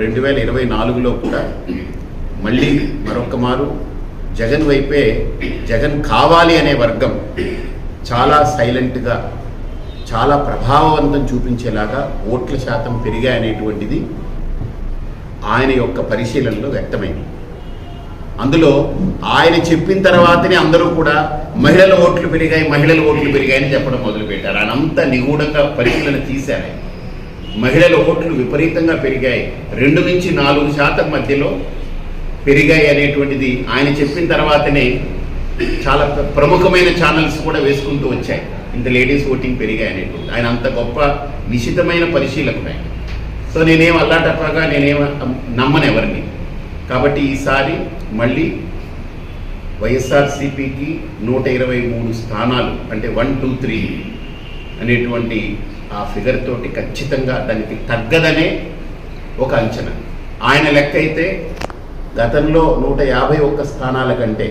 రెండు వేల ఇరవై నాలుగులో కూడా మళ్ళీ మరొక మారు జగన్ వైపే జగన్ కావాలి అనే వర్గం చాలా సైలెంట్గా చాలా ప్రభావవంతం చూపించేలాగా ఓట్ల శాతం పెరిగాయనేటువంటిది ఆయన యొక్క పరిశీలనలో వ్యక్తమైంది. అందులో ఆయన చెప్పిన తర్వాతనే అందరూ కూడా మహిళల ఓట్లు పెరిగాయి మహిళల ఓట్లు పెరిగాయని చెప్పడం మొదలుపెట్టారు. ఆయన అంత నిగూఢంగా పరిశీలన తీశారు మహిళల ఓట్లు విపరీతంగా పెరిగాయి. రెండు నుంచి నాలుగు శాతం మధ్యలో పెరిగాయి అనేటువంటిది ఆయన చెప్పిన తర్వాతనే చాలా ప్ర- ప్రముఖమైన ఛానల్స్ కూడా వేసుకుంటూ వచ్చాయి. ఇంత లేడీస్ ఓటింగ్ పెరిగాయి అనేటువంటి. ఆయన అంత గొప్ప నిశితమైన పరిశీలకుడు ఆయన. సో నేనేం అల్లాటప్పగా నేనేం నమ్మను ఎవరిని. కాబట్టి ఈసారి మళ్ళీ వైఎస్ఆర్సీపీకి నూట ఇరవై మూడు స్థానాలు అంటే వన్ టూ త్రీ అనేటువంటి ఆ ఫిగర్ తోటి ఖచ్చితంగా దానికి తగ్గదనే ఒక అంచనా. ఆయన లెక్క అయితే గతంలో నూట యాభై ఒక్క స్థానాల కంటే